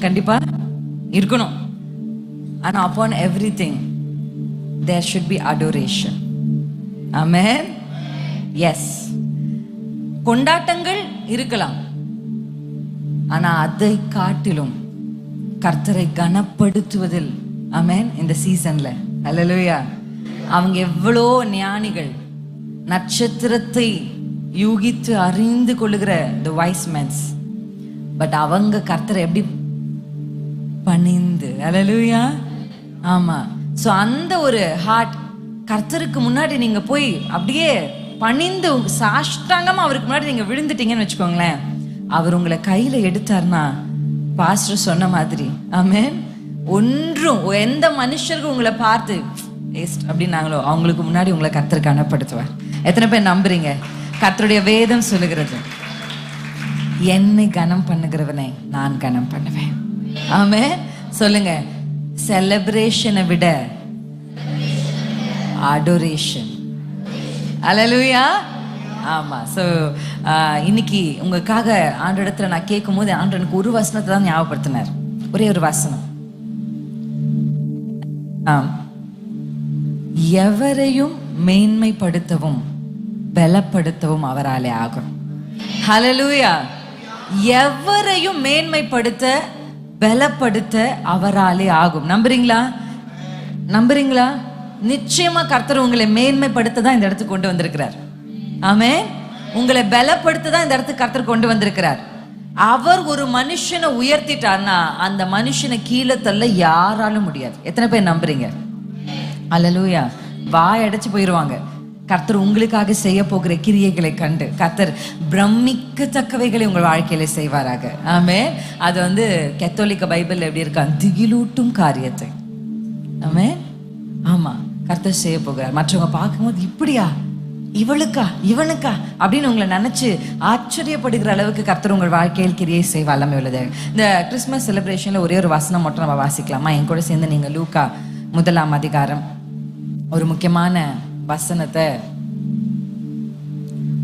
Appreciation கண்டிப்பா இருக்கணும். ஆனா upon everything there should be adoration ஆமே எஸ் கொண்டாட்டங்கள் இருக்கலாம். ஆனா அதை காட்டிலும் கர்த்தரை கனப்படுத்துவதில் ஆமென் இந்த சீசன்ல அல்லேலூயா அவங்க எவ்வளோ ஞானிகள். நட்சத்திரத்தை யூகித்து அறிந்து கொள்ளுகிற த வைஸ் மென்ஸ் பட் அவங்க கர்த்தரை எப்படி பணிந்து. அலலுயா ஆமா. ஸோ அந்த ஒரு ஹார்ட் கர்த்தருக்கு முன்னாடி நீங்க போய் அப்படியே பணிந்து சாஷ்டாங்கமா அவருக்கு முன்னாடி நீங்க விழுந்துட்டீங்கன்னு வச்சுக்கோங்களேன். அவர் உங்களை கையில எடுத்தார்னா பாஸ்டர் சொன்ன மாதிரி. ஆமே ஒன்றும் எந்த மனுஷருக்கும் உங்களை பார்த்து வேஸ்ட் அப்படின்னாங்களோ அவங்களுக்கு முன்னாடி உங்களை கர்த்தர் கனப்படுத்துவார். எத்தனை பேர் நம்புறீங்க? கர்த்தருடைய வேதம் சொல்லுகிறது என்னை கனம் பண்ணுகிறவனை நான் கனம் பண்ணுவேன். ஆமே சொல்லுங்க. செலிப்ரேஷனை விட அடோரேஷன் அலலுயா ஆமா. ஸோ இன்னைக்கு உங்களுக்காக ஆண்டோடத்துல நான் கேட்கும் போது ஆண்டு எனக்கு ஒரு வசனத்தை தான் ஞாபகப்படுத்தினார். ஒரே ஒரு வசனம். ஆம். எவரையும் மேன்மைப்படுத்தவும் பலப்படுத்தவும் அவராலே ஆகும் ஹலலூயா எவரையும் மேன்மைப்படுத்த பலப்படுத்த அவராலே ஆகும். நம்புறீங்களா? நம்புறீங்களா? நிச்சயமா கர்த்தர் உங்களை மேன்மைப்படுத்த தான் இந்த இடத்துக்கு கொண்டு வந்திருக்கிறார். ஆமே உங்களை பலப்படுத்த தான் இந்த இடத்துக்கு கர்த்தர் கொண்டு வந்திருக்கிறார். அவர் ஒரு மனுஷனை உயர்த்திட்டார்னா அந்த மனுஷனை கீழே தள்ள யாராலும் முடியாது. எத்தனை பேர் நம்புறீங்க? அல்லலூயா. வாய் அடைச்சு போயிருவாங்க. கர்த்தர் உங்களுக்காக செய்ய போகிற கிரியைகளை கண்டு கர்த்தர் பிரமிக்கத்தக்கவைகளை உங்கள் வாழ்க்கையில செய்வாராக. ஆமே அது வந்து கத்தோலிக்க பைபிள் எப்படி இருக்கா? திகிலூட்டும் காரியத்தை. ஆமே ஆமா கர்த்தர் செய்ய போகிறார். மற்றவங்க பார்க்கும்போது இப்படியா? இவளுக்கா? இவனுக்கா? அப்படின்னு உங்களை நினைச்சு ஆச்சரியப்படுகிற அளவுக்கு கர்த்தர் உங்கள் வாழ்க்கையில் கிரியை செய்ய வல்லமை உள்ளது. இந்த கிறிஸ்மஸ் செலிப்ரேஷன்ல ஒரே ஒரு வசனம் மட்டும் நம்ம வாசிக்கலாமா? என் கூட சேர்ந்து நீங்க லூக்கா முதலாம் அதிகாரம். ஒரு முக்கியமான வசனத்தை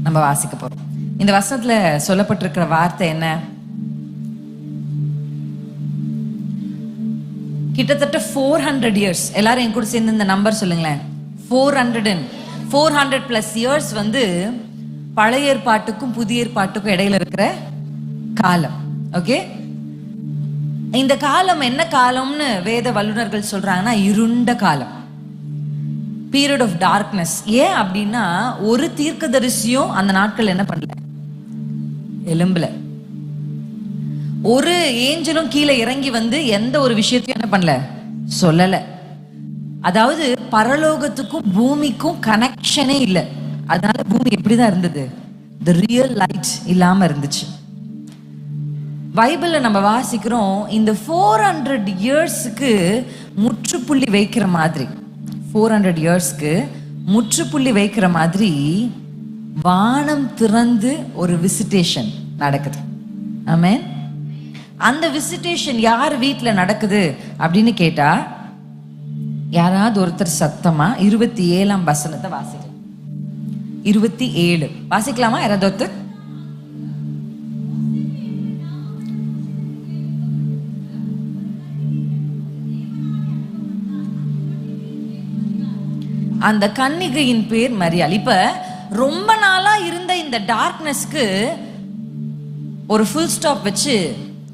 நம்ம வாசிக்க போறோம். இந்த வசனத்துல சொல்லப்பட்டிருக்கிற வார்த்தை என்ன? கிட்டத்தட்ட ஃபோர் ஹண்ட்ரட் இயர்ஸ் எல்லாரும் என் கூட சேர்ந்து இந்த நம்பர் சொல்லுங்களேன். Four hundred and four hundred plus years வந்து பழைய ஏற்பாட்டுக்கும் புதிய ஏற்பாட்டுக்கும் இடையில இருக்கிற காலம். ஓகே இந்த காலம் என்ன காலம்னு வேத வல்லுநர்கள் சொல்றாங்கன்னா இருண்ட காலம். பீரியட் ஆஃப் டார்க்னஸ் ஏன் அப்படின்னா ஒரு தீர்க்கதரிசியும் அந்த நாட்கள் என்ன பண்ணல? எலும்புல. ஒரு ஏஞ்சலும் கீழே இறங்கி வந்து எந்த ஒரு விஷயத்தையும் என்ன பண்ணல? சொல்லல. அதாவது பரலோகத்துக்கும் பூமிக்கும் கனெக்ஷனே இல்லை. அதனால பூமி எப்படிதான் இருந்தது? த ரியல் லைட் இல்லாம இருந்துச்சு. பைபிளில் நம்ம வாசிக்கிறோம் இந்த ஃபோர் ஹண்ட்ரட் இயர்ஸுக்கு முற்றுப்புள்ளி வைக்கிற மாதிரி. ஃபோர் ஹண்ட்ரட் இயர்ஸ்க்கு முற்றுப்புள்ளி வைக்கிற மாதிரி வானம் திறந்து ஒரு விசிட்டேஷன் நடக்குது. ஆமேன் அந்த விசிட்டேஷன் யார் வீட்டில் நடக்குது அப்படின்னு கேட்டா யாராவது ஒருத்தர் சத்தமா இருபத்தி ஏழாம் வசனத்தை வாசிக்கலாம். இருபத்தி ஏழு. வாசிக்கலாமா? யாராவது ஒருத்தர்? அந்த கன்னிகையின் பேர் மரியாள். இப்ப ரொம்ப நாளா இருந்த இந்த டார்க்னஸ்க்கு ஒரு ஃபுல் ஸ்டாப் வச்சு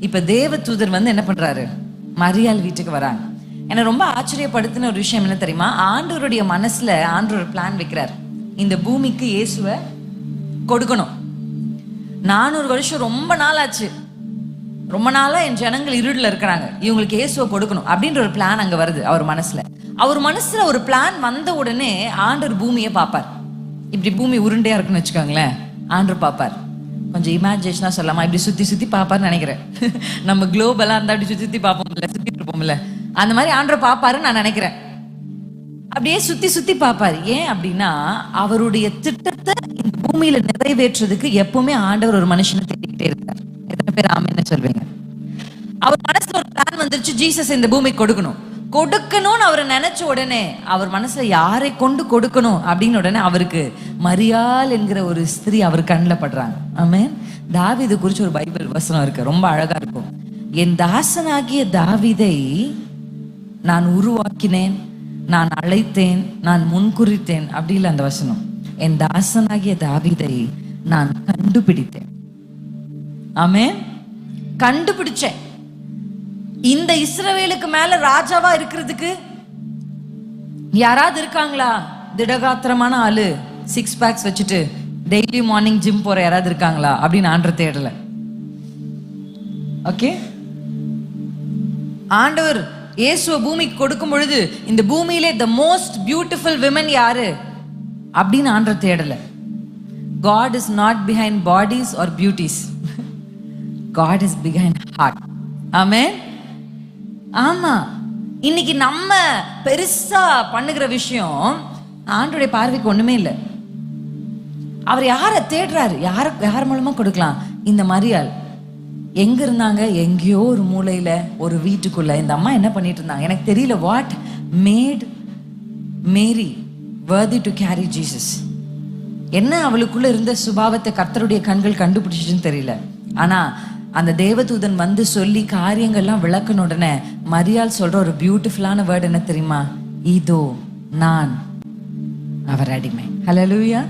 இப்ப தேவ தூதர் வந்து என்ன பண்றாரு? மரியாள் வீட்டுக்கு வராங்க. என்ன ரொம்ப ஆச்சரியப்படுத்தின ஒரு விஷயம் என்ன தெரியுமா? ஆண்டவருடைய மனசுல ஆண்டவர் பிளான் வைக்கிறார். இந்த பூமிக்கு இயேசுவை கொடுக்கணும். நானூறு வருஷம் ரொம்ப நாள் ஆச்சு ரொம்ப நாளா என் ஜனங்கள் இருளில் இருக்கிறாங்க. இவங்களுக்கு இயேசுவை கொடுக்கணும் அப்படின்ற ஒரு பிளான் அங்க வருது அவர் மனசுல. அவர் மனசுல ஒரு பிளான் வந்த உடனே ஆண்டவர் பூமியை பார்ப்பார். இப்படி பூமி உருண்டையா இருக்குன்னு வச்சுக்கோங்களேன். ஆண்டவர் பார்ப்பார். கொஞ்சம் இமேஜினேஷனா சொல்லாமா இப்படி சுத்தி சுத்தி பார்ப்பார்னு நினைக்கிறேன். நம்ம குளோபலா இருந்தா அப்படி சுத்தி சுத்தி பார்ப்போம்ல சுத்திட்டு இருப்போம்ல. அந்த மாதிரி ஆண்டவர் பார்ப்பாருன்னு நான் நினைக்கிறேன். அப்படியே சுத்தி சுத்தி பார்ப்பார். ஏன் அப்படின்னா அவருடைய திட்டத்தை இந்த பூமியில நிறைவேற்றுறதுக்கு எப்பவுமே ஆண்டவர் ஒரு மனுஷனை தேடிக்கிட்டே இருக்கார். எத்தனை பேர் ஆமென்னு சொல்வீங்க? அவர் மனசுல ஒரு பிளான் வந்துருச்சு ஜீசஸ் இந்த பூமிக்கு கொடுக்கணும். கொடுக்கணும்னு அவர் நினைச்ச உடனே அவர் மனசுல யாரை கொண்டு கொடுக்கணும் அப்படின்னு உடனே அவருக்கு மரியாள் என்கிற ஒரு ஸ்திரீ அவர் கண்ணில் படுறாங்க. ஆமே தாவீது குறிச்சு ஒரு பைபிள் வசனம் இருக்கு. ரொம்ப அழகா இருக்கும். என் தாசனாகிய தாவிதை நான் உருவாக்கினேன் நான் அழைத்தேன் நான் முன்குறித்தேன் அப்படி இல்லை அந்த வசனம். என் தாசனாகிய தாவிதை நான் கண்டுபிடித்தேன். ஆமே கண்டுபிடிச்சேன். இந்த இஸ்ரவேலுக்கு மேல ராஜாவா இருக்கிறதுக்கு யாராவது இருக்காங்களா? திடகாத்திரமான ஆளு. சிக்ஸ் பேக்ஸ் வச்சுட்டு டெய்லி மார்னிங் ஜிம் போற யாராவது இருக்காங்களா? அப்படின்னு ஆண்டர் தேடல. ஓகே ஆண்டவர் இயேசுவ பூமிக்கு கொடுக்கும் பொழுது இந்த பூமியிலே த மோஸ்ட் பியூட்டிஃபுல் விமன் யாரு? அப்படின்னு ஆண்டர் தேடல. God is not behind bodies or beauties God is behind heart ஆமே ஆமா. இன்னைக்கு நம்ம பெருசா பண்ணுகிற விஷயம் ஆண்டுடைய பார்வைக்கு ஒண்ணுமே இல்லை. அவர் யாரை தேடுறாரு? யார யார் மூலமா கொடுக்கலாம்? இந்த மரியாள். எங்க இருந்தாங்க? எங்கேயோ ஒரு மூலையில ஒரு வீட்டுக்குள்ள. இந்த அம்மா என்ன பண்ணிட்டு இருந்தாங்க? எனக்கு தெரியல. What made Mary worthy to carry Jesus என்ன அவளுக்குள்ள இருந்த சுபாவத்தை கர்த்தருடைய கண்கள் கண்டுபிடிச்சிச்சுன்னு தெரியல. ஆனா அந்த தேவதூதன் வந்து சொல்லி காரியங்கள்லாம் விளக்குன உடனே மரியாள் சொல்ற ஒரு பியூட்டிஃபுல்லான வேர்டு என்ன தெரியுமா? இதோ நான் அவர் அடிமை. ஹalleluya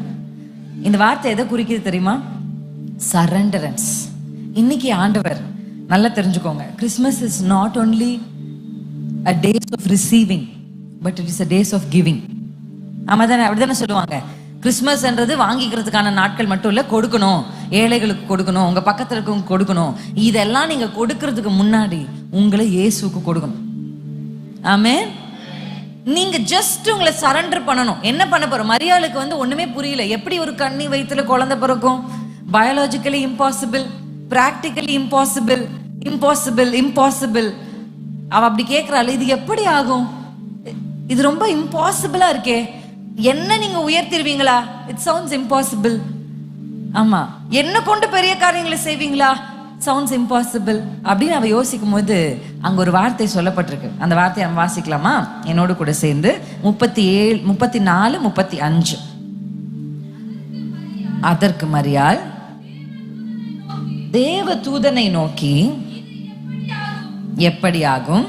இந்த வார்த்தை எதை குறிக்கிறது தெரியுமா? சரண்டரன்ஸ் இன்னைக்கு ஆண்டவர் நல்லா தெரிஞ்சுக்கோங்க. Christmas is not only a days of receiving but it is a days of giving ஆமா தானே அப்படிதானே சொல்லுவாங்க. கிறிஸ்மஸ்ன்றது வாங்கிக்கிறதுக்கான நாட்கள் மட்டும் இல்லை கொடுக்கணும். ஏழைகளுக்கு கொடுக்கணும் உங்க பக்கத்துல இருக்கவங்க கொடுக்கணும். இதெல்லாம் நீங்க கொடுக்கறதுக்கு முன்னாடி உங்களை இயேசுக்கு கொடுக்கணும். ஆமே நீங்க ஜஸ்ட் உங்களை சரண்டர் பண்ணணும். என்ன பண்ண போறோம்? மரியாளுக்கு வந்து ஒண்ணுமே புரியல. எப்படி ஒரு கண்ணி வயிற்றுல குழந்தை பிறக்கும்? Biologically impossible practically impossible impossible impossible அவ அப்படி கேக்குறாள் இது எப்படி ஆகும்? இது ரொம்ப இம்பாசிபிளா இருக்கே. என்ன நீங்க உயர்த்திருவீங்களா? இட் சவுண்ட்ஸ் இம்பாசிபிள் ஆமா. என்ன கொண்டு பெரிய காரியங்களை செய்வீங்களா? சவுண்ட்ஸ் இம்பாசிபிள் அப்படின்னு அவ யோசிக்கும் போது அங்க ஒரு வார்த்தை சொல்லப்பட்டிருக்கு. அந்த வார்த்தையை நம்ம வாசிக்கலாமா? என்னோடு கூட சேர்ந்து முப்பத்தி ஏழு முப்பத்தி நாலு முப்பத்தி அஞ்சு அதற்கு மரியாள் தேவ தூதனை நோக்கி எப்படியாகும்?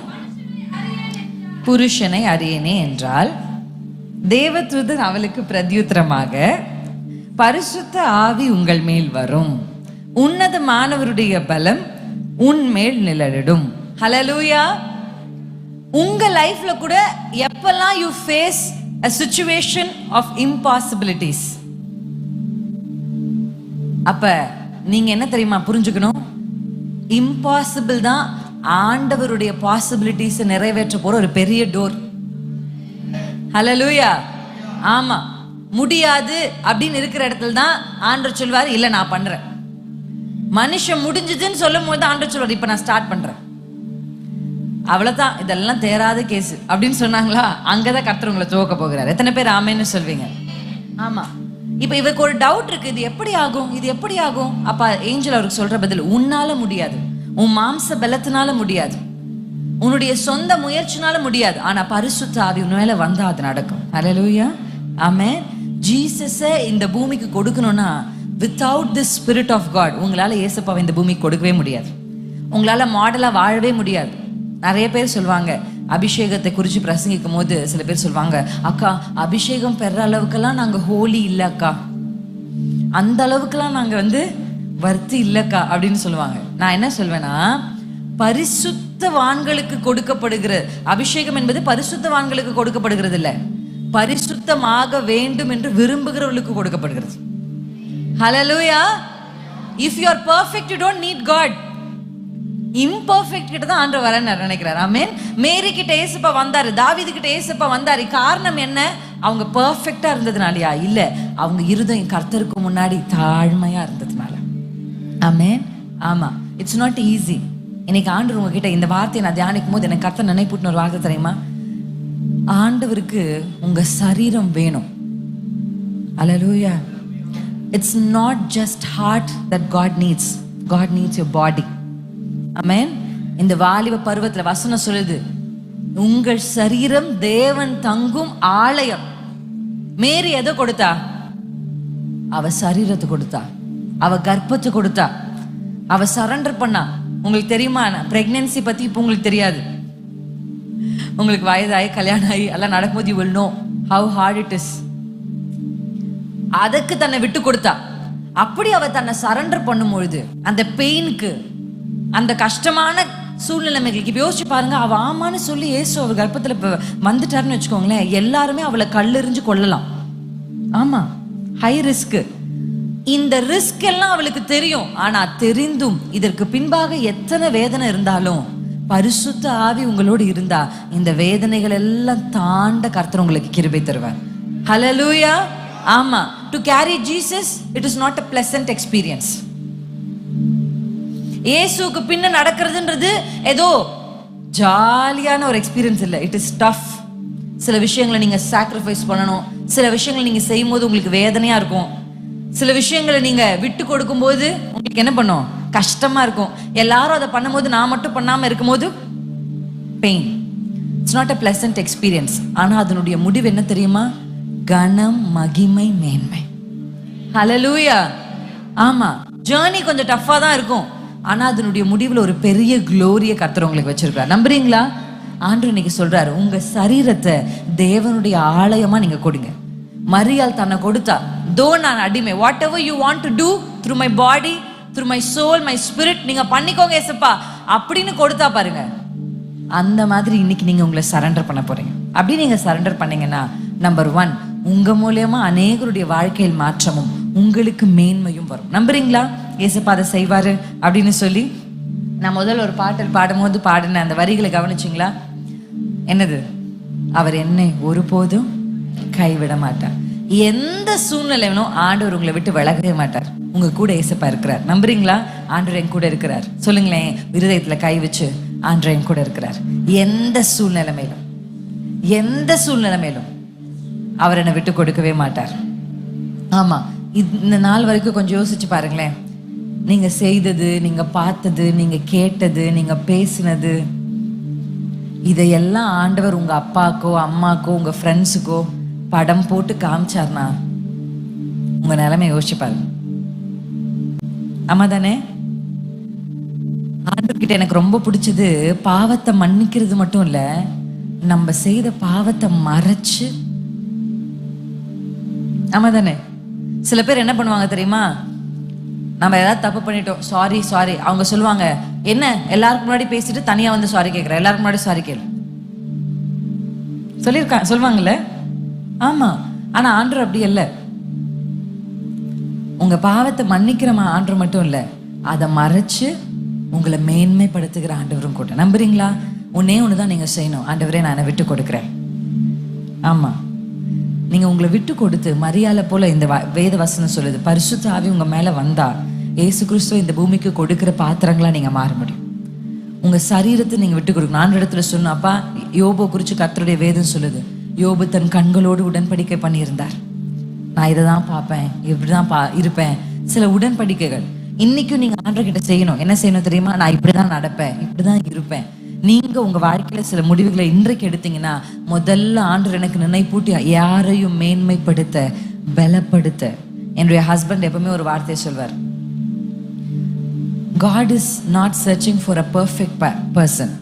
புருஷனை அறியனே என்றால் தேவதூதன் அவளுக்கு பிரத்யுத்தரமாக பரிசுத்த ஆவி உங்கள் மேல் வரும். உன்னதமானவருடைய பலம் உன் மேல் நிழலிடும். ஹலலூயா உங்க லைஃப்ல கூட எப்பெல்லாம் you face a situation of impossibilities அப்ப நீங்க என்ன தெரியுமா புரிஞ்சுக்கணும்? இம்பாசிபிள் தான் ஆண்டவருடைய பாசிபிலிட்டிஸ் நிறைவேற்ற போற ஒரு பெரிய டோர் ஹலலூயா ஆமா. முடியாது அப்படின்னு இருக்கிற இடத்துல தான் ஆண்டர் சொல்வார் இல்ல நான் பண்றேன். மனுஷன் முடிஞ்சதுன்னு சொல்லும் போது ஆண்டர் சொல்வார் இப்ப நான் ஸ்டார்ட் பண்றேன். அவ்வளவுதான். இதெல்லாம் தேராத கேஸ் அப்படின்னு சொன்னாங்களா? அங்கதான் கர்த்தர் உங்களை துவக்க போகிறார். எத்தனை பேர் ஆமேன்னு சொல்வீங்க? ஆமா. இப்ப இவருக்கு ஒரு டவுட் இருக்கு. இது எப்படி ஆகும்? இது எப்படி ஆகும்? அப்ப ஏஞ்சல் அவருக்கு சொல்ற பதில் உன்னால முடியாது. உன் மாம்ச பலத்தினால முடியாது. உன்னுடைய சொந்த முயற்சினால முடியாது. ஆனா பரிசுத்த ஆவி உன் மேல வந்தா அது நடக்கும். அலலூயா ஆமே ஜீசஸை இந்த பூமிக்கு கொடுக்கணும்னா without the spirit of God உங்களால ஏசப்பாவை இந்த பூமிக்கு கொடுக்கவே முடியாது. உங்களால மாடலா வாழவே முடியாது. நிறைய பேர் சொல்லுவாங்க அபிஷேகத்தை குறித்து பிரசங்கிக்கும் போது சில பேர் சொல்லுவாங்க அக்கா அபிஷேகம் பெற அளவுக்கெல்லாம் நாங்கள் ஹோலி இல்லை அக்கா அந்த அளவுக்கெல்லாம் நாங்கள் வந்து வர்த்தி இல்லைக்கா அப்படின்னு சொல்லுவாங்க. நான் என்ன சொல்வேன்னா பரிசுத்தவான்களுக்கு கொடுக்கப்படுகிற அபிஷேகம் என்பது பரிசுத்தவான்களுக்கு கொடுக்கப்படுகிறது இல்லை பரிசுத்தமாக வேண்டும் என்று விரும்புகிறவர்களுக்கு கொடுக்கப்படுகிறது. Hallelujah if you are perfect you don't need God imperfect கிட்ட தான் ஆண்டு வர நினைக்கிறார். ஆமீன் மேரி கிட்ட ஏசப்பா வந்தாரு தாவீது கிட்ட ஏசப்பா வந்தாரு. காரணம் என்ன? அவங்க பர்ஃபெக்டா இருந்ததுனாலயா? இல்ல அவங்க இருதயம் கர்த்தருக்கு முன்னாடி தாழ்மையா இருந்ததுனால. ஆமென் ஆமா இட்ஸ் நாட் ஈஸி இன்னைக்கு ஆண்டு உங்ககிட்ட இந்த வார்த்தையை நான் தியானிக்கும் போது எனக்கு கர்த்தர் நினைப்புட்டு ஒரு வார்த்தை தெரியுமா? ஆண்டவருக்கு உங்க சரீரம் வேணும். அலலூயா it's not just heart that God needs God needs your body அமேன் இந்த வாலிப பருவத்தில் வசனம் சொல்லுது உங்கள் சரீரம் தேவன் தங்கும் ஆலயம். மேரி எதை கொடுத்தா? அவ சரீரத்தை கொடுத்தா. அவ கர்ப்பத்தை கொடுத்தா. அவ சரண்டர் பண்ணா. உங்களுக்கு தெரியுமா? பிரெக்னன்சி பத்தி இப்போ உங்களுக்கு தெரியாது. உங்களுக்கு வயதாகி கல்யாணம் ஆகி எல்லாம் நடக்கும்போது you will know how hard it is அதுக்கு தன்னை விட்டு கொடுத்தா. அப்படி அவ தன்னை சரண்டர் பண்ணும்பொழுது அந்த பெயினுக்கு அந்த கஷ்டமான சூழ்நிலைமைகளுக்கு இப்போ யோசிச்சு பாருங்க அவ ஆமான்னு சொல்லி ஏசு அவர் கர்ப்பத்தில் இப்போ வந்துட்டாருன்னு வச்சுக்கோங்களேன் எல்லாருமே அவளை கல்லெறிஞ்சு கொள்ளலாம் ஆமா ஹை ரிஸ்க் இந்த ரிஸ்க் எல்லாம் அவளுக்கு தெரியும். ஆனா தெரிந்தும் இதற்கு பின்பாக எத்தனை வேதனை இருந்தாலும் பரிசுத்த ஆவி உங்களோடு இருந்தா இந்த வேதனைகள் எல்லாம் தாண்ட கர்த்தர் உங்களுக்கு கிருபை தருவார். ஹலலூயா ஆமா. To carry Jesus it is not a pleasant experience இயேசுக்கு பின்ன நடக்கிறதுன்றது ஏதோ ஜாலியான ஒரு எக்ஸ்பீரியன்ஸ் இல்லை. இட் இஸ் டஃப் சில விஷயங்களை நீங்க சாக்ரிஃபைஸ் பண்ணணும். சில விஷயங்களை நீங்க செய்யும் போது உங்களுக்கு வேதனையா இருக்கும். சில விஷயங்களை நீங்க விட்டு கொடுக்கும்போது உங்களுக்கு என்ன பண்ணும்? கஷ்டமா இருக்கும். எல்லாரும் அதை பண்ணும்போது நான் மட்டும் பண்ணாம இருக்கும்போது pain it's not a pleasant experience ஆனா அதனுடைய முடிவு என்ன தெரியுமா? கனம் மகிமை மேன்மை. ஹலலூயா ஆமா. ஜேர்னி கொஞ்சம் டஃப்பா தான் இருக்கும். ஆனா அதனுடைய முடிவுல ஒரு பெரிய குளோரியை கத்துறவங்களுக்கு வச்சிருக்கா நம்புறீங்களா? ஆண்டு இன்னைக்கு சொல்றாரு உங்க சரீரத்தை தேவனுடைய ஆலயமா நீங்க கொடுங்க. மரியாள் தன்னை கொடுத்தா தோ நான் அடிமை. Whatever you want to do through my body through my soul my spirit நீங்க பண்ணிக்கோங்க ஏசப்பா அப்படின்னு கொடுத்தா பாருங்க. அந்த மாதிரி இன்னைக்கு நீங்க உங்களை சரண்டர் பண்ண போறீங்க. அப்படி நீங்க சரண்டர் பண்ணீங்கன்னா நம்பர் ஒன் உங்க மூலியமா அநேகருடைய வாழ்க்கையில் மாற்றமும் உங்களுக்கு மேன்மையும் வரும். நம்புறீங்களா? ஏசப்பா அதை செய்வாரு அப்படின்னு சொல்லி நான் முதல்ல ஒரு பாட்டல் பாடும்போது பாடின அந்த வரிகளை கவனிச்சிங்களா? என்னது? அவர் என்னை ஒருபோதும் கைவிட மாட்டார். எந்த சூழ்நிலையிலும் ஆண்டவர் உங்களை விட்டு விலகவே மாட்டார். உங்க கூட ஏசப்பா இருக்கிறார். நம்புறீங்களா? ஆண்டவர் என் கூட இருக்கிறார். சொல்லுங்களேன் விருதயத்துல கை வச்சு ஆண்டவர் என் கூட இருக்கிறார். எந்த சூழ்நிலைமையிலும் எந்த சூழ்நிலைமையிலும் அவர் என்னை விட்டு கொடுக்கவே மாட்டார். ஆமா இந்த நாள் வரைக்கும் கொஞ்சம் யோசிச்சு பாருங்களேன். நீங்க செய்தது நீங்க பார்த்தது நீங்க கேட்டது நீங்க பேசினது இதையெல்லாம் ஆண்டவர் உங்க அப்பாக்கோ அம்மாக்கோ உங்க ஃப்ரெண்ட்ஸுக்கோ படம் போட்டு காமிச்சார்னா உங்க நிலைமை யோசிச்சுப்பாரு. ஆமா தானே? ஆண்டவர்கிட்ட எனக்கு ரொம்ப பிடிச்சது பாவத்தை மன்னிக்கிறது மட்டும் இல்ல நம்ம செய்த பாவத்தை மறைச்சு. ஆமா தானே? சில பேர் என்ன பண்ணுவாங்க தெரியுமா? நம்ம ஏதாவது தப்பு பண்ணிட்டோம் சாரி சாரி அவங்க சொல்லுவாங்க என்ன? எல்லாருக்கும் முன்னாடி பேசிட்டு தனியா வந்து சாரி கேட்குறேன் எல்லாருக்கும் முன்னாடி சாரி கேளு. சொல்லியிருக்கா சொல்லுவாங்கல்ல? ஆமா ஆனா ஆண்டர் அப்படி இல்லை உங்க பாவத்தை மன்னிக்கிற ஆண்டர் மட்டும் இல்ல அதை மறைச்சு உங்களை மேன்மைப்படுத்துகிற ஆண்டவரும் கூட. நம்புறீங்களா? ஒன்னே தான் நீங்க செய்யணும். ஆண்டவரே நான் என்னை விட்டு கொடுக்குறேன். ஆமா. நீங்க உங்களை விட்டு கொடுத்து மரியாதை போல இந்த வ- வேத வசனம் சொல்லுது. பரிசுத்த ஆவி உங்க மேல வந்தா ஏசு கிறிஸ்துவ இந்த பூமிக்கு கொடுக்கிற பாத்திரங்களா நீங்க மாற முடியும். உங்க சரீரத்தை நீங்க விட்டு கொடுக்கணும். ஆண்டு இடத்துல சொன்னோம் அப்பா யோபோ குறிச்சு கத்தருடைய வேதம் சொல்லுது. யோபு தன் கண்களோடு உடன்படிக்கை பண்ணியிருந்தார். நான் இதை தான் பார்ப்பேன் இப்படிதான் பா இருப்பேன். சில உடன்படிக்கைகள். இன்னைக்கும் நீங்க ஆண்டர்கிட்ட செய்யணும். என்ன செய்யணும் தெரியுமா? நான் இப்படிதான் நடப்பேன் இப்படிதான் இருப்பேன். நீங்க உங்க வாழ்க்கையில சில முடிவுகளை இன்றைக்கு எடுத்தீங்கன்னா முதல்ல ஆண்டு எனக்கு நினைப்பூட்டி யாரையும் மேன்மைப்படுத்த பலப்படுத்த. என்னுடைய ஹஸ்பண்ட் எப்பவுமே ஒரு வார்த்தையை சொல்வார். God is not searching for a perfect person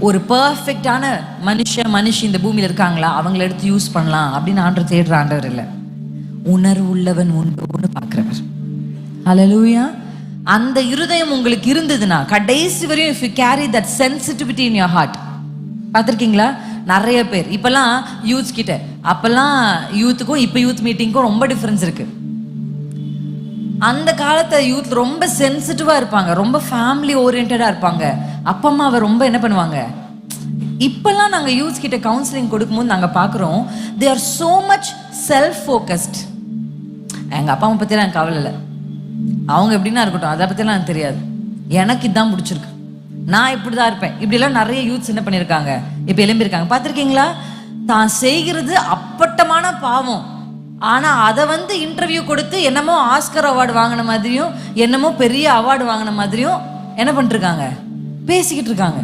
ஒரு பர்ஃபெக்டான மனுஷன் மனுஷி இந்த பூமியில் இருக்காங்களா? அவங்கள எடுத்து யூஸ் பண்ணலாம் அப்படின்னு ஆண்டவர் தேடுற ஆண்டவர் இல்லை. உணர்வு உள்ளவன் உண்டு பார்க்குறவர். அலலூயா அந்த இருதயம் உங்களுக்கு இருந்ததுன்னா கடைசி வரையும் if you carry that sensitivity in your heart பார்த்துருக்கீங்களா? நிறைய பேர். இப்போல்லாம் யூத்ஸ் கிட்ட அப்போல்லாம் யூத்துக்கும் இப்போ யூத் மீட்டிங்க்கும் ரொம்ப டிஃப்ரென்ஸ் இருக்கு. அந்த காலத்தை யூத் ரொம்ப சென்சிட்டிவாக இருப்பாங்க. ரொம்ப ஃபேமிலி ஓரியன்டாக இருப்பாங்க. அப்பா அம்மா அவ ரொம்ப என்ன பண்ணுவாங்க? இப்பெல்லாம் நாங்கள் யூஸ் கிட்ட கவுன்சிலிங் கொடுக்கும்போது நாங்கள் பார்க்குறோம் they are so much self focused எங்கள் அப்பா அம்மா பற்றிலாம் எனக்கு கவலை இல்லை. அவங்க எப்படின்னா இருக்கட்டும் அதை பற்றிலாம் எனக்கு தெரியாது. எனக்கு இதான் பிடிச்சிருக்கு. நான் இப்படி தான் இருப்பேன். இப்படிலாம் நிறைய யூத்ஸ் என்ன பண்ணியிருக்காங்க? இப்போ எழும்பியிருக்காங்க. பார்த்துருக்கீங்களா? தான் செய்கிறது அப்பட்டமான பாவம். ஆனால் அதை வந்து இன்டர்வியூ கொடுத்து என்னமோ ஆஸ்கர் அவார்டு வாங்கின மாதிரியும் என்னமோ பெரிய அவார்டு வாங்கின மாதிரியும் என்ன பண்ணிருக்காங்க? பேசிக்கிட்டு இருக்காங்க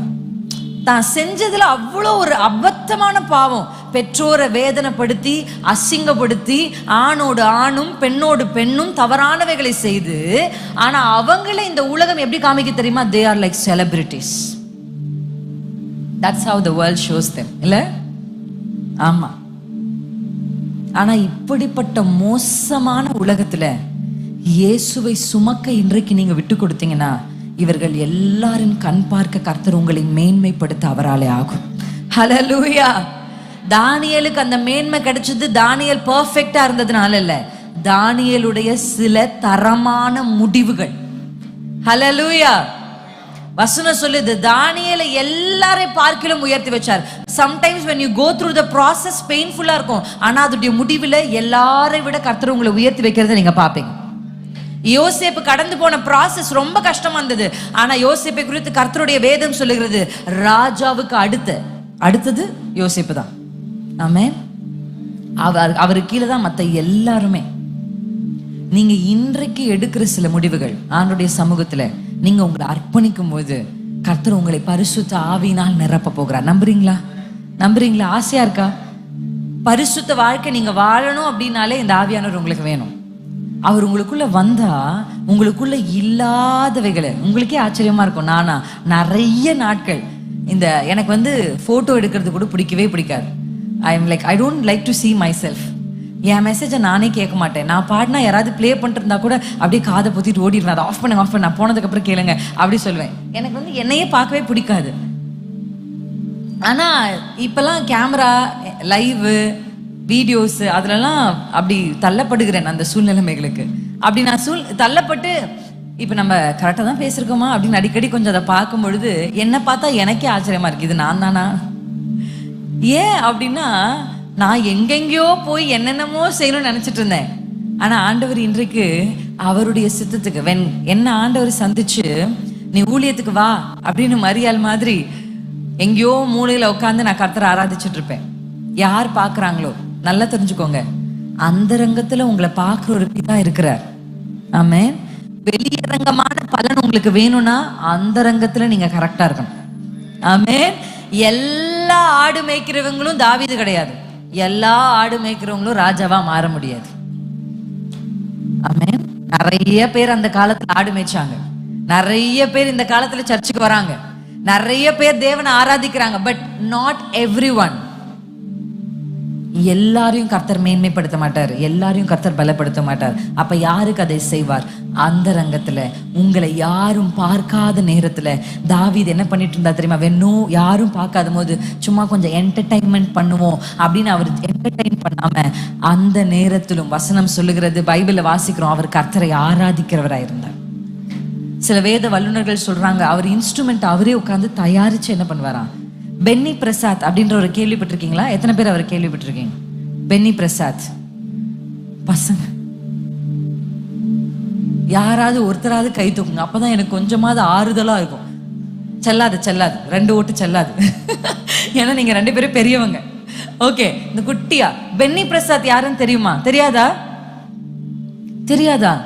தான் செஞ்சதுல அவ்வளோ ஒரு அபத்தமான பாவம். பெற்றோரை வேதனைப்படுத்தி அசிங்கப்படுத்தி ஆணோடு ஆணும் பெண்ணோடு பெண்ணும் தவறானவைகளை செய்து ஆனா அவங்கள இந்த உலகம் எப்படி காமிக்க தெரியுமா? They are like celebrities that's how the world shows them இல்ல? ஆமா. ஆனா இப்படிப்பட்ட மோசமான உலகத்துல இயேசுவை சுமக்க இன்றைக்கு நீங்க விட்டு கொடுத்தீங்கன்னா இவர்கள் எல்லாரும் கண் பார்க்க கர்த்தர் உங்களை மேன்மைப்படுத்த அவராலே ஆகும். ஹலலூயா தானியலுக்கு அந்த மேன்மை கிடைச்சது தானியல் பர்ஃபெக்டா இருந்ததுனால இல்ல. தானியலுடைய சில தரமான முடிவுகள். ஹலலூயா வசனம் சொல்லுது தானியலை எல்லாரையும் பார்க்கிலும் உயர்த்தி வச்சார். Sometimes when you go through the process பெயின்ஃபுல்லா இருக்கும். ஆனா அதோடைய முடிவில் எல்லாரை விட கர்த்தர் உங்களை உயர்த்தி வைக்கிறத நீங்க பாப்பீங்க யோசேப்பு கடந்து போன ப்ராசஸ் ரொம்ப கஷ்டமா இருந்தது. ஆனா யோசேப்பை குறித்து கர்த்தருடைய வேதம் சொல்லுகிறது. ராஜாவுக்கு அடுத்த அடுத்தது யோசேப்பு தான். ஆமே அவர் அவரு கீழே தான் மற்ற எல்லாருமே. நீங்க இன்றைக்கு எடுக்கிற சில முடிவுகள் ஆண்டுடைய சமூகத்துல நீங்க உங்களை அர்ப்பணிக்கும் போது கர்த்தர் உங்களை பரிசுத்த ஆவியினால் நிரப்ப போகிறார். நம்புறீங்களா? நம்புறீங்களா? ஆசையா இருக்கா? பரிசுத்த வாழ்க்கை நீங்க வாழணும் அப்படின்னாலே இந்த ஆவியானவர் உங்களுக்கு வேணும். அவர் உங்களுக்குள்ள வந்தா உங்களுக்குள்ள இல்லாதவைகளை உங்களுக்கே ஆச்சரியமா இருக்கும். நானா நிறைய நாட்கள் இந்த எனக்கு வந்து போட்டோ எடுக்கிறது கூட பிடிக்கவே பிடிக்காது. I am like I don't like to see myself என் மெசேஜை நானே கேட்க மாட்டேன். நான் பாடினா யாராவது ப்ளே பண்ணிட்டு கூட அப்படியே காதை பொத்திட்டு ஓடிடுவேன். அதை ஆஃப் பண்ணுங்க ஆஃப் பண்ண. நான் போனதுக்கப்புறம் கேளுங்க அப்படி சொல்லுவேன். எனக்கு வந்து என்னையே பார்க்கவே பிடிக்காது. ஆனால் இப்போல்லாம் கேமரா லைவு வீடியோஸ் அதுலலாம் அப்படி தள்ளப்படுகிறேன் அந்த சூழ்நிலைமைகளுக்கு. அப்படி நான் சூழ் தள்ளப்பட்டு இப்போ நம்ம கரெக்டாக தான் பேசியிருக்கோமா அப்படின்னு அடிக்கடி கொஞ்சம் அதை பார்க்கும் பொழுது என்னை பார்த்தா எனக்கே ஆச்சரியமா இருக்கு. இது நான் தானா? ஏன் அப்படின்னா நான் எங்கெங்கேயோ போய் என்னென்னமோ செய்யணும்னு நினைச்சிட்டு இருந்தேன். ஆனால் ஆண்டவர் இன்றைக்கு அவருடைய சித்தத்துக்கு வென் என்ன ஆண்டவர் சந்திச்சு நீ ஊழியத்துக்கு வா அப்படின்னு மரியாள் மாதிரி எங்கேயோ மூளையில் உட்காந்து நான் கர்த்தரை ஆராதிச்சுட்டு இருப்பேன். யார் பார்க்குறாங்களோ? நல்லா தெரிஞ்சுக்கோங்க. அந்த ரங்கத்துல உங்களை பார்க்குற ஒரு பிதா இருக்கிறார். ஆமே வெளியரங்கமான பலன் உங்களுக்கு வேணும்னா அந்த ரங்கத்துல நீங்க கரெக்டா இருக்கணும். ஆமே எல்லா ஆடு மேய்க்கிறவங்களும் தாவிது கிடையாது. எல்லா ஆடு மேய்க்கிறவங்களும் ராஜாவா மாற முடியாது. ஆமே நிறைய பேர் அந்த காலத்துல ஆடு மேய்ச்சாங்க. நிறைய பேர் இந்த காலத்துல சர்ச்சுக்கு வராங்க. நிறைய பேர் தேவனை ஆராதிக்கிறாங்க பட் நாட் எவ்ரி ஒன் எல்லாரையும் கர்த்தர் மேன்மைப்படுத்த மாட்டார். எல்லாரையும் கர்த்தர் பலப்படுத்த மாட்டார். அப்ப யாருக்கு அதை செய்வார்? அந்த ரங்கத்துல. உங்களை யாரும் பார்க்காத நேரத்துல. தாவீது என்ன பண்ணிட்டு இருந்தா தெரியுமா? வென்னும் யாரும் பார்க்காத போது சும்மா கொஞ்சம் என்டர்டைன்மெண்ட் பண்ணுவோம் அப்படின்னு அவர் என்டர்டைன் பண்ணாம அந்த நேரத்திலும் வசனம் சொல்லுகிறது பைபிள்ல வாசிக்கிறோம் அவர் கர்த்தரை ஆராதிக்கிறவரா இருந்தார். சில வேத வல்லுநர்கள் சொல்றாங்க அவர் இன்ஸ்ட்ருமெண்ட் அவரே உட்கார்ந்து தயாரிச்சு என்ன பண்ணுவாராம் பென்னி பிரசாத் அப்படின்ற ஒரு கேள்விப்பட்டிருக்கீங்களா? எத்தனை பேர் அவர் கேள்விப்பட்டிருக்கீங்க? பென்னி பிரசாத் பசங்க. யாராவது ஒருத்தராவது கை தூக்குங்க. அப்பதான் எனக்கு கொஞ்சமாவது ஆறுதலா இருக்கும். செல்லாது செல்லாது. ரெண்டு ஓட்டு செல்லாது. ஏன்னா நீங்க ரெண்டு பேரும் பெரியவங்க. ஓகே இந்த குட்டியா. பென்னி பிரசாத் யாருன்னு தெரியுமா? தெரியாதா? தெரியாதா?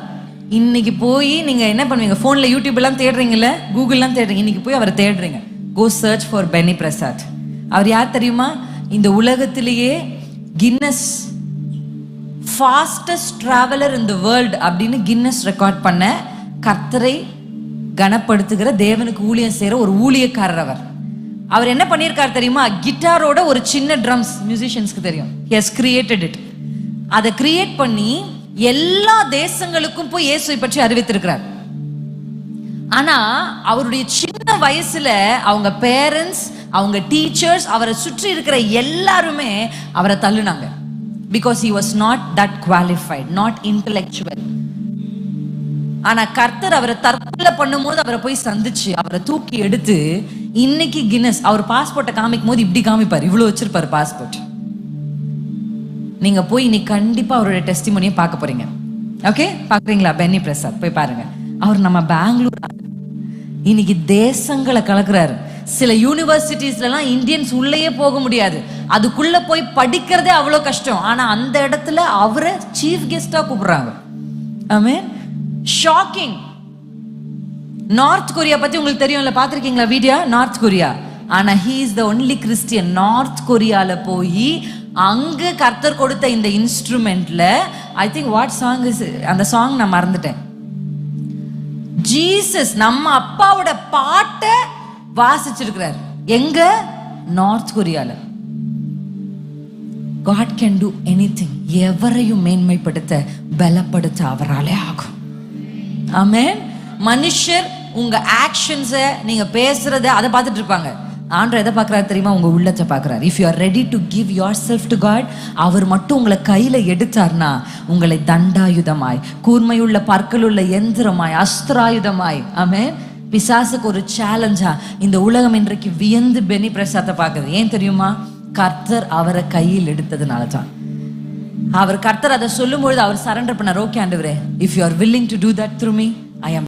இன்னைக்கு போய் நீங்க என்ன பண்ணுவீங்க? போன்ல யூடியூப் எல்லாம் தேடுறீங்கல்ல? கூகுள்லாம் தேடுறீங்க. இன்னைக்கு போய் அவரை தேடுறீங்க. Go search for Benny Prasad அவர் யார் தெரியுமா? இந்த உலகத்திலேயே Guinness fastest traveller in the world அப்படின்னு கின்னஸ் ரெக்கார்ட் பண்ண கர்த்தரை கனப்படுத்துகிற தேவனுக்கு ஊழியம் செய்கிற ஒரு ஊழியக்காரர் அவர். அவர் என்ன பண்ணியிருக்கார் தெரியுமா? கிட்டாரோட ஒரு சின்ன ட்ரம்ஸ் மியூசிஷியன்ஸ்க்கு தெரியும். எஸ் கிரியேட்டட் இட் அதை கிரியேட் பண்ணி எல்லா தேசங்களுக்கும் போய் இயேசுவை பற்றி அறிவித்திருக்கிறார். ஆனா அவருடைய சின்ன வயசுல அவங்க பேரண்ட்ஸ் அவங்க டீச்சர்ஸ் அவரை சுற்றி இருக்கிற எல்லாருமே அவரை தள்ளுனாங்க. Because he was not that qualified not intellectual ஆனா கர்த்தர் அவரை தற்கொலை பண்ணும்போது அவரை போய் சந்திச்சு அவரை தூக்கி எடுத்து இன்னைக்கு கின்னஸ் அவர் பாஸ்போர்ட்டை காமிக்கும் போது இப்படி காமிப்பார் இவ்வளவு வச்சிருப்பாரு பாஸ்போர்ட் நீங்க போய் இன்னைக்கு கண்டிப்பா அவருடைய டெஸ்டிமோனியை பார்க்க போறீங்க. ஓகே பாக்குறீங்களா பென்னி பிரசாத் போய் பாருங்க. அவர் நம்ம பெங்களூர் இன்னைக்கு தேசங்களை கலக்குறாரு. சில யூனிவர்சிட்டிஸ்லாம் இந்தியன்ஸ் உள்ளேயே போக முடியாது. அதுக்குள்ள போய் படிக்கிறதே அவ்வளோ கஷ்டம். ஆனா அந்த இடத்துல அவரை சீஃப் கெஸ்டா கூப்பிடுறாங்க. ஆமே ஷாக்கிங் நார்த் கொரியா பத்தி உங்களுக்கு தெரியும்ல பாத்திருக்கீங்களா வீடியோ நார்த் கொரியா ஆனா he is the only Christian North கொரியால போய் அங்க கர்த்தர் கொடுத்த இந்த இன்ஸ்ட்ருமெண்ட்ல I think what song is அந்த சாங் நான் மறந்துட்டேன். ஜீசஸ் நம்ம அப்பாவோட பாட்டை வாசிச்சிருக்கிறார். எங்க? நார்த் கொரியால. காட் கேன் டூ எனிதிங் எவரையும் மேன்மைப்படுத்த பலப்படுத்த அவராலே ஆகும். ஆமே மனுஷர் உங்க ஆக்ஷன்ஸை நீங்க பேசுறத அதை பார்த்துட்டு இருப்பாங்க. ஆண்டவர் எதை பார்க்குறாரு தெரியுமா? உங்க உள்ளத்தை பார்க்குறாரு. If you are ready to give yourself to God அவர் மட்டும் உங்களை கையில எடுத்தார்னா உங்களை தண்டாயுதமாய் கூர்மையுள்ள பற்களுள்ள எந்திரமாய் அஸ்திராயுதமாய் ஆமே பிசாசுக்கு ஒரு சேலஞ்சா இந்த உலகம் இன்றைக்கு வியந்து பெனி பிரசாத்தை பார்க்குது. ஏன் தெரியுமா? கர்த்தர் அவரை கையில் எடுத்ததுனால தான். அவர் கர்த்தர் அதை சொல்லும்பொழுது அவர் சரண்டர் பண்ணார். ஓகே ஆண்டவரே if you are willing to do that through me I am